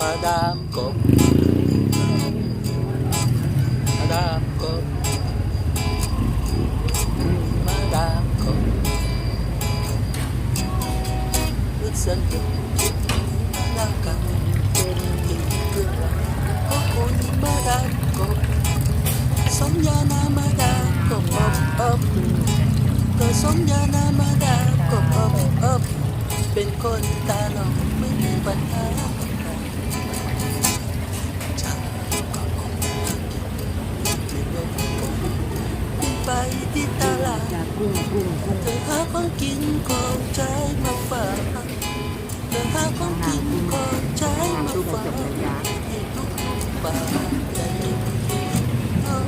มาดามกบมาดามกบมาดามกบรู้สึกร่างกายเป็นอีกเรื่องราวก็คนมาดามกบสมญานา ที่ตลาดจากกุ้งกุ้งกุ้งเธอหาของกินของใช้มาฝากเธอหาของกินของใช้มาฝากให้ทุกๆบ้านได้ยินเอา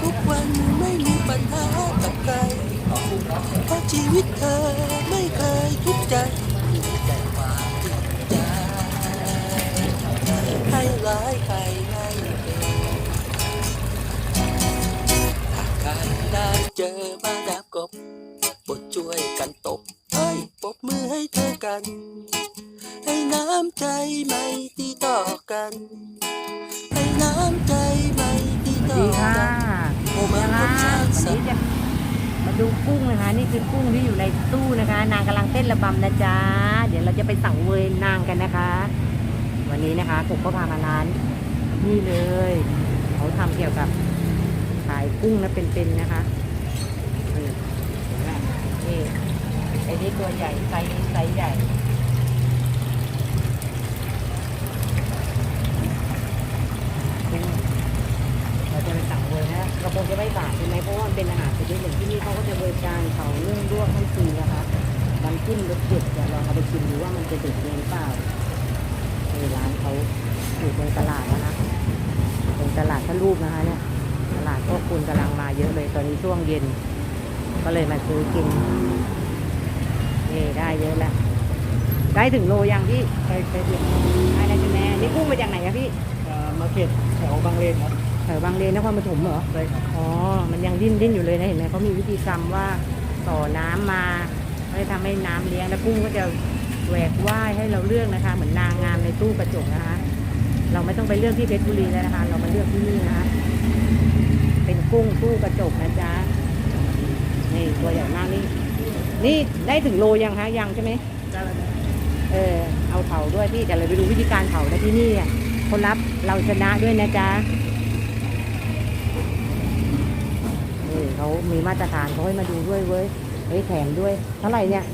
ทุกวันไม่มีปัญหากับใครเพราะชีวิตเธอไม่เคยทุกข์ใจใจให้ร้ายใคร ได้เจอมาดามกบบทช่วยกันตบเอ้ยปรบมือให้เธอกัน ให้น้ำใจไม่ตีต่อกัน ให้น้ำใจไม่ตีสวัสต่อดีค่ะกันโอ้มาละวันนี้จะมาดูกุ้งนะคะ นี่คือกุ้งที่อยู่ในตู้นะคะ นางกำลังเต้นระบำนะจ๊ะ เดี๋ยวเราจะไปสั่งเวยนางกันนะคะ วันนี้นะคะผมก็พามาร้าน นี่เลย เขาทำเกี่ยวกับขายกุ้งนะเป็นๆนะคะนี่เห็นไหมนี่ไอ้นี่ตัวใหญ่ไซส์ไซส์ใหญ่กุ้งเราจะไปสั่งเวอร์นะเราคงจะไม่บาทใช่ไหมเพราะว่ามันเป็นอาหารชนิดหนึ่งที่นี่เขาก็จะบริการเขาเรื่องลวกให้ฟรีนะคะน้ำจิ้มรสเด็ดเดี๋ยวลองเอาไปชิมดูว่ามันจะเด็ดจริงเปล่าในร้านเขาอยู่ตรงตลาดนะคะตรงตลาดพระรูปนะคะเนี่ย ลาดพวกคุณกำลังมาเยอะเลยตอนนี้ช่วงเย็น ก็เลยมาซื้อกินนี่ได้เยอะแล้ว ได้ถึงโลยังพี่ใช่ใช่เดือนได้แล้วใช่ไหมนี่กุ้งมาจากไหนอะพี่มาเก็ตแถวบางเลนครับแถวบางเลนนครปฐมเหรอใช่ครับอ๋อมันยังดิ้นดิ้นอยู่เลยนะเห็นไหมเขามีวิธีกรรมว่าต่อน้ำมาไม่ได้ทำให้น้ำเลี้ยงแล้วกุ้งก็จะแหวกว่ายให้เราเลือกนะคะ เหมือนนางงามในตู้กระจกนะคะ เราไม่ต้องไปเลือกที่เพชรบุรีแล้วนะคะ เรามาเลือกที่นี่นะคะเป็น กุ้งตู้กระจกนะจ๊ะนี่ตัวใหญ่มากนี่ นี่ได้ถึงโลยังคะยังใช่ไหมได้แล้วนะเออเอาเผาด้วยพี่แต่เราไปดูวิธีการเผานะที่นี่อะคนรับเราชนะด้วยนะจ๊ะเออเขามีมาตรฐานเขาให้มาดูด้วยเว้ยเฮ้ยแถมด้วย เท่าไหร่เนี่ย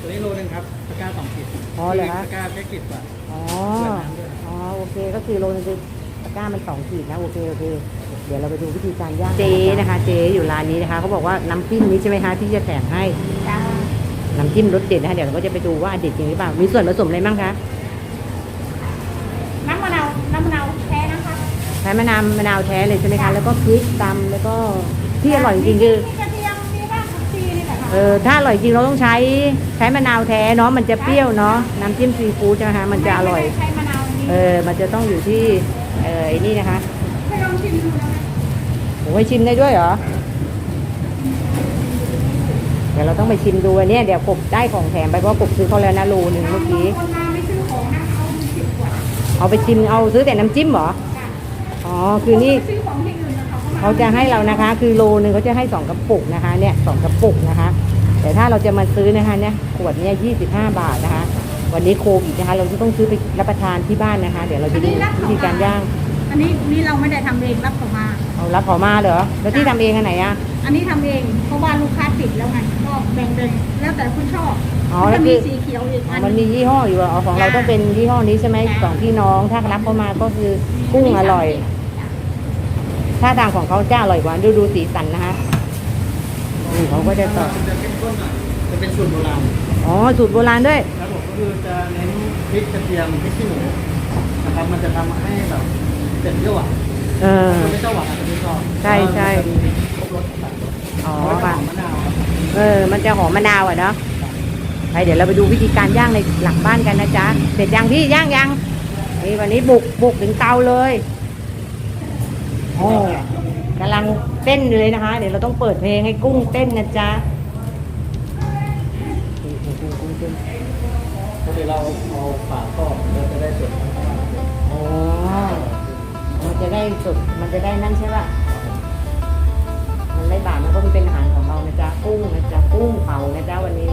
ตัวนี้โลนึงครับตะกร้าสองขีดอ๋อเหรอคะตะกร้าแค่ขีดกว่าอ๋อเปิดน้ำด้วยอ๋อโอเคก็คือโลนึงคือตะกร้ามันสองขีดนะโอเคโอเค เดี๋ยวเราไปดูวิธีการย่างเจ๊นะคะ เจ๊อยู่ร้านนี้นะคะเขาบอกว่าน้ำจิ้มนี้ใช่ไหมคะที่จะแถมให้น้ำจิ้มรสเด็ดนะคะเดี๋ยวเราก็จะไปดูว่าเด็ดจริงหรือเปล่า มีส่วนผสมอะไรบ้างคะน้ำมะนาวน้ำมะนาวแท้นะคะใช้มะนาวมะนาวแท้เลยใช่ไหมคะแล้วก็พริกตำแล้วก็ที่อร่อยจริงๆคือมีกระเทียมมีรากผักชีนี่แหละค่ะเออถ้าอร่อยจริงเราต้องใช้ใช้มะนาวแท้เนาะมันจะเปรี้ยวเนาะน้ำจิ้มซีฟู้ดใช่ไหมคะมันจะอร่อยไม่ได้ใช้มะนาวนี้เออมันจะต้องอยู่ที่เออไอ้นี่นะคะให้ ลองชิมดูนะคะโอ้ยชิมได้ด้วยเหรอ เดี๋ยวเราต้องไปชิมดูอันเนี้ยเดี๋ยวกบได้ของแถมไปเพราะกบซื้อเขาแล้วนะโลหนึ่งเมื่อกี้ คนมาไม่ซื้อของนะเอาสิบขวดเอาไปชิมเอาซื้อแต่น้ำจิ้มเหรอจ้ะอ๋อคือนี่ ซื้อของที่อื่นนะคะเขาจะให้เรานะคะ คือโลนึงเขาจะให้สองกระปุกนะคะ เนี่ยสองกระปุกนะคะ แต่ถ้าเราจะมาซื้อนะคะเนี่ยขวดเนี่ยยี่สิบห้าบาทนะคะ วันนี้โควิดนะคะ เราจะต้องซื้อไปรับประทานที่บ้านนะคะ เดี๋ยวเราจะดูวิธีการย่าง อันนี้นี่เราไม่ได้ทำเองรับเขามา เอารับขอมาเหรอแล้วที่ทำเองอันไหนอะอันนี้ทำเองเพราะว่าลูกค้าติดแล้วไงก็แบ่งๆแล้วแต่คุณชอบอ๋อมันแล้วจะคืมีอสีเขียวอีกอ๋ออัน มันหมีนึ่งยี่ห้ออยู่อะอ๋อของเราต้องเป็นยี่ห้อนี้ใช่ไหมจ้ะ สองพี่น้องถ้ารับเข้ามาก็คือกุ้งอร่อย ถ้าทางของเขาจะอร่อยกว่าดูดูสีสันนะคะนี่เขาก็จะต่อมันจะเข้มข้นหน่อยจะเป็นสูตรโบราณอ๋อสูตรโบราณด้วย ครับผมก็คือจะเน้นพริกกระเทียมพริกขี้หนูนะครับมันจะทำให้แบบ เผ็ดเปรี้ยวหวานเออ คนไม่ชอบหวานอาจจะไม่ชอบใช่ใช่ มันจะมีครบรสต่างๆอ๋อแล้วก็ค่ะมะนาวครับเออ มันจะหอมมะนาวอะเนาะไปเดี๋ยวเราไปดูวิธีการย่างในหลังบ้านกันนะจ๊ะเสร็จยังพี่ย่างยังนี่วันนี้บุกบุกถึงเตาเลยโอ้กำลังเต้นอยู่เลยนะคะ เดี๋ยวเราต้องเปิดเพลงให้กุ้งเต้นนะจ๊ะเดี๋ยวเราเอาฝาครอบ จะได้สดมันจะได้นั่นใช่ป่ะมันไม่บาดมันก็เป็นอาหารของเรานะจ๊ะกุ้งนะจ๊ะกุ้งเผานะจ๊ะวันนี้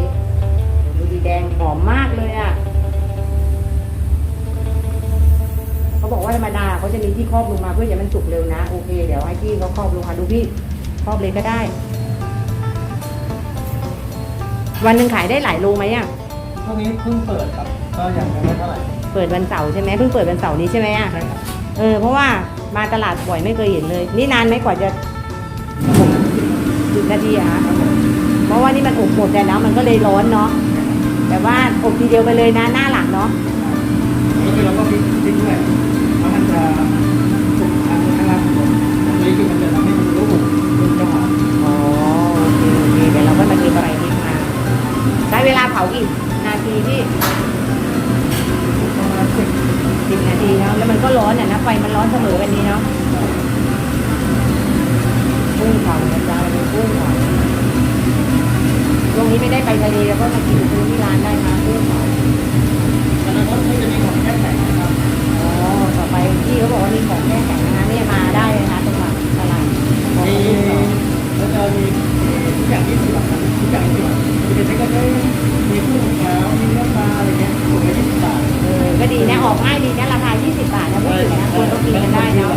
ดูดีแดงหอมมากเลยอะเขาบอกว่าธรรมดาเขาจะมีที่ครอบลงมาเพื่อจะมันสุกเร็วนะโอเคเดี๋ยวให้พี่เขาครอบลงมาดูพี่ครอบเลยก็ได้ วันหนึ่งขายได้หลายโลไหมอะช่วงนี้เพิ่งเปิดครับ ก็ยังไม่เท่าไหร่เปิดวันเสาร์ใช่ไหมเพิ่งเปิดวันเสาร์นี้ใช่ไหมอะใช่ครับ เออเพราะว่ามาตลาดบ่อยไม่เคยเห็นเลย นี่นานไหมกว่าจะสิบนาทีอะคะเพราะว่านี่มันอบหมดแต่แล้วมันก็เลยร้อนเนาะแต่ว่าอบทีเดียวไปเลยนะหน้าหลังเนาะก็คือเราก็พลิกพลิกด้วยเพราะมันจะสุกทางข้างล่างหมดอันนี้คือมันจะทำให้มันรู้มันจะหอมอ๋อโอเคโอเคเดี๋ยวเราก็มาเก็บอะไรนี่มาใช้เวลาเผากี่นาทีพี่ประมาณสิบ สิบนาทีเนาะแล้วมันก็ร้อนอะนะไฟมันร้อนเสมอกันนี้เนาะกุ้งเผานะจ๊ะเป็นกุ้งเผาช่วงนี้ไม่ได้ไปทะเลแล้วก็มากินซื้อที่ร้านได้นะกุ้งเผาแล้วก็จะมีของแค่ไหนนะครับอ๋อต่อไปพี่เขาบอกว่ามีของแช่แข็งนะคะนี่มาได้เลยนะ ของง่ายดีนะราคา 20 บาทนะพูดถึงนะคนก็กินกันได้เนาะ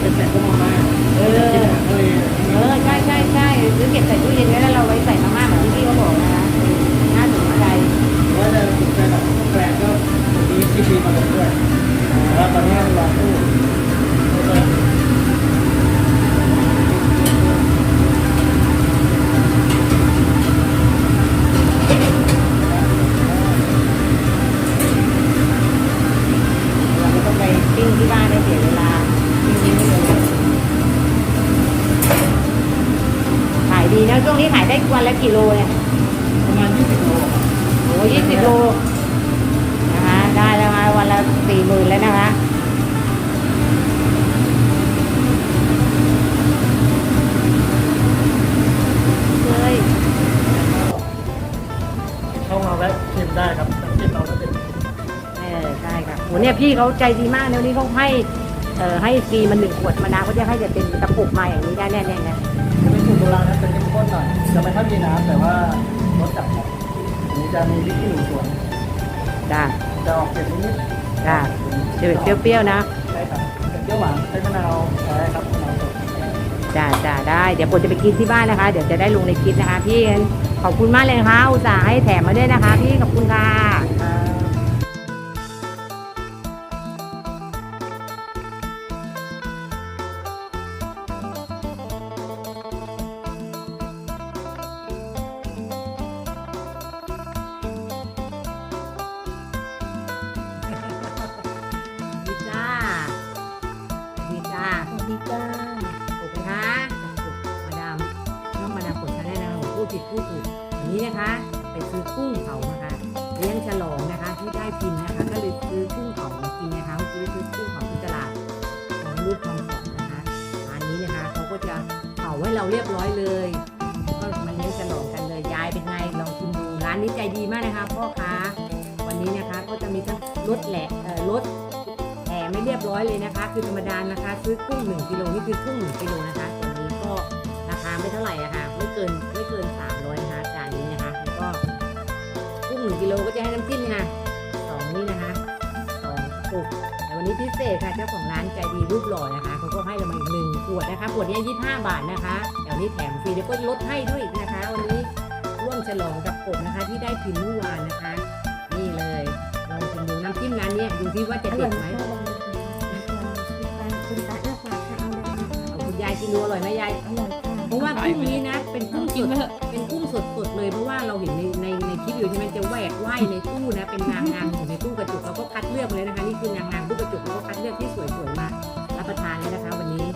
เป็นแสนก็มองได้เออเออใช่ใช่ใช่หรือเก็บใส่ตู้เย็น ขายดีนะช่วงนี้ขายได้วันละกี่โลเนี่ยประมาณ20โลครับโอ้ยี่สิบโลนะคะได้แล้วค่ะวันละสี่หมื่นแล้วนะคะเลยเข้ามาแวะชิมได้ครับน้ำจิ้มเราก็เป็นเออใช่ค่ะโหเนี่ยพี่เขาใจดีมากนะวันนี้เขาให้เอ่อให้ฟรีมาหนึ่งขวดมานาวเขาจะให้จะเป็นกระปุกมาอย่างนี้ได้แน่ๆนะจะเป็นสูต รโบราณนะเป็นเข้มข้นหน่อย จะไม่ค่อยมีน้ำแต่ว่ารสจัดหน่อยอันนี้จะมีพริกขี้หนูสวน จ้าจะออกเผ็ดนิดจ้าๆจะแบบเปรี้ยวๆนะใช่ครับเป็นเปรี้ยวหวานใช้มะนาวใช่ครับมะนาวสดจ้าจ้าได้ เดี๋ยวผมจะไปกินที่บ้านนะคะ เดี๋ยวจะได้ลงในคลิปนะคะ พี่งั้นขอบคุณมากเลยนะคะ อุตส่าห์ให้แถมมาด้วยนะคะ พี่ ขอบคุณค่ะ นี้นะคะ ไปซื้อกุ้งเผานะคะเลี้ยงฉลองนะคะ ที่ได้พินนะคะ ก็เลยซื้อกุ้งเผามากินนะคะเมื่อกี้ซื้อกุ้งเผาที่ตลาดของรูปทองสองนะคะร้านนี้นะคะเขาก็จะเผาให้เราเรียบร้อยเลยก็มาเลี้ยงฉลองกันเลยยายเป็นไงลองชิมดูร้านนี้ใจดีมากนะคะพ่อค้าวันนี้นะคะก็จะมีทั้งรถแหละรถแถมไม่เรียบร้อยเลยนะคะ คือธรรมดานะคะ ซื้อกุ้ง1กิโลนี่คือกุ้ง1กิโลนะคะตัวนี้ก็ราคาไม่เท่าไหร่อะค่ะไม่เกินไม่เกิน3 กุ้ง1กิโลก็จะให้น้ำจิ้มค่ะสองนี่นะคะสองกระปุกแต่วันนี้พิเศษค่ะเจ้าของร้านใจดีรูปหล่อนะคะเขาก็ให้เรามาอีกหนึ่งขวดนะคะขวดนี้25บาทนะคะเดี๋ยวนี้แถมฟรีเดี๋ยวก็ลดให้ด้วยอีกนะคะ วันนี้ร่วมฉลองกับกบนะคะ ที่ได้พิมพ์เมื่อวานนะคะ นี่เลยลองชิมดูน้ำจิ้มร้านเนี้ยดูที่ว่าจะอเด็ร่อยดไหมมากลองดูคุณตาคุณตาเลือกฝากค่ะเอาเลยค่ะเอาคุณยายกินดูอร่อยไหมยายอร่อยค่ะ เพราะว่ากุ้งนี้นะ เป็นกุ้งสดเป็นกุ้งสดสดเลยเพราะว่าเราเห็นในในในคลิปอยู่ใช่ไหมจะแหวกว่ายในตู้นะเป็นนางนางอยู่ในตู้กระจกเราก็คัดเลือกมาเลยนะคะนี่คือนางนางตู้กระจกเราก็คัดเลือกที่สวยๆมารับประทานเลยนะคะวันนี้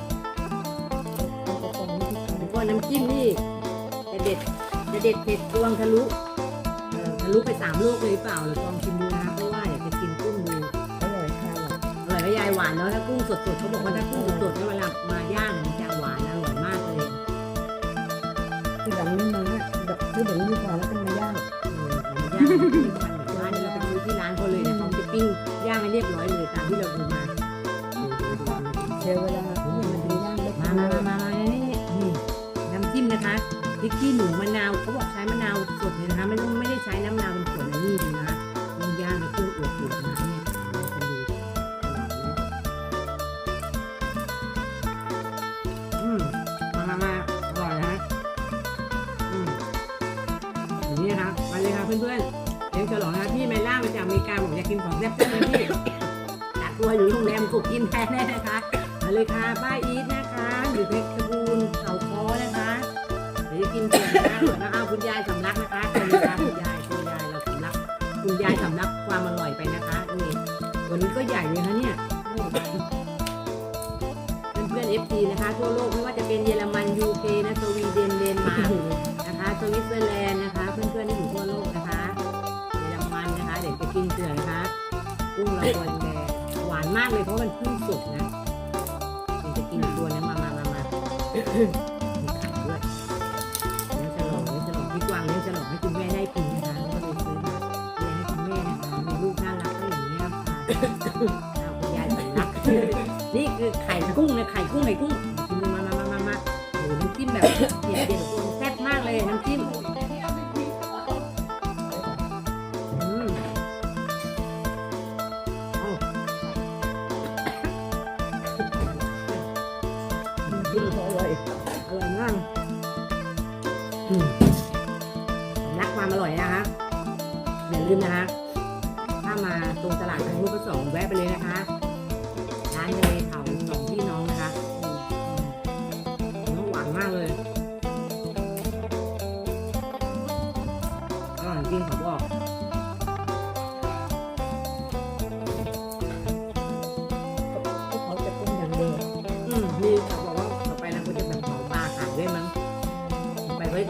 กระป๋องกว่าแล้วก็น้ำจิ้มนี่จะเด็ดจะเด็ดเผ็ดรวงทะลุเอ่อทะลุไปสามโลกเลยเปล่าเราลองชิมดูนะคะเพราะว่าอยากจะกินกุ้งดูอร่อยค่ะอร่อยอร่อยายหวานเนาะถ้ากุ้งสดๆเขาบอกว่าถ้ากุ้งสดๆเนี่ยเวลามาย่าง ทีหลังนี่มาแบบซื้อแบบนี้ดีกว่าแล้วกันมาย่างเออมันย่างที่บ้านหมู่บ้านนี้เราไปดูที่ร้านเขาเลยนะเขาจะปิ้งย่างให้เรียบร้อยเลยตามที่เราดูมาเดี๋ยวเวลาที่มันดูย่างแล้วมามามามามานี่นี่น้ำจิ้มนะคะพริกขี้หนูมะนาวเขาบอกใช้มะนาวสดเลยนะคะไม่ต้องไม่ได้ใช้น้ำมะนาวเป็นขวดนะนี่ดูนะ เลยค่ะเพื่อนๆเลี้ยงฉลองนะพี่ไม่ล่ามาจากอเมริกาบอกอยากกินของแซ่บๆเลยพี่ตักตัวอยู่โรงแรมกบกินแทนแน่นะคะมาเลยค่ะป้าอีทนะคะ อยู่เพชรบูรณ์เขาคอนะคะเดี๋ยวจะกินเก่งนะก่อนนะเอาคุณยายสำลักนะคะคุณยายคุณยายคุณยายเราสำลักคุณยายสำลักความอร่อยไปนะคะนี่วันนี้ก็ใหญ่เลยนะเนี่ยเพื่อนๆเอฟซีนะคะทั่วโลกไม่ว่าจะเป็นเยอรมันยูเคนะสวีเดนเดนมาร์กนะคะสวิตเซอร์แลนด์นะคะ เพื่อนๆที่อยู่ทั่วโลกนะคะ กินเสือนะคะกุ้งละวันแดงหวานมากเลยเพราะมันเพิ่งสุกนะเดี๋ยวจะกินตัวนะมามามามามีไข่ด้วยเลี้ยงฉลองเลี้ยงฉลองพี่กวางเลี้ยงฉลองให้คุณแม่ได้กินนะคะก็เลยซื้อมาเลี้ยงให้คุณแม่นะคะมีลูกน่ารักก็อย่างนี้ยค่ะคุณยายสำลักนี่คือไข่กุ้งนะไข่กุ้งไข่กุ้ง น้ำจิ้มอร่อยอร่อยมากอืมรักความอร่อยนะคะอย่าลืมนะคะถ้ามาตรงตลาดทางลูกประสงแวะไปเลยนะคะร้านเลยเขาสองพี่น้องนะคะน้องหวานมากเลยอร่อยจริงขาบอก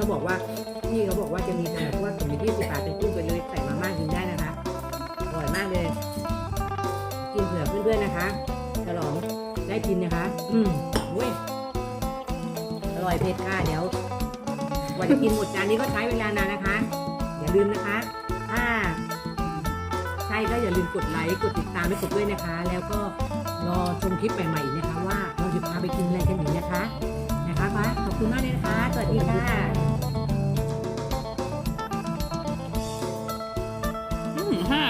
เขาบอกว่าพี่เขาบอกว่าจะมีขนาดว่าถุงที่สิบบาทเป็นกุ้งไปเลยใส่มาม่ากินได้นะคะอร่อยมากเลย กินเผื่อเพื่อนๆนะคะฉลองได้กินนะคะ อืมเว้ยอร่อยเผ็ดค่ะเดี๋ยวกว่าจะกินหมดจานนี้ก็ใช้เวลานานนะคะ อย่าลืมนะคะถ้าใช่ก็อย่าลืมกดไลค์กดติดตามและกดด้วยนะคะ แล้วก็รอชมคลิปใหม่ๆนะคะ ว่าเราจะพาไปกินอะไรกันอีกนะคะ บคุณมากเลยนะคะ สวัสดีค่ะห้า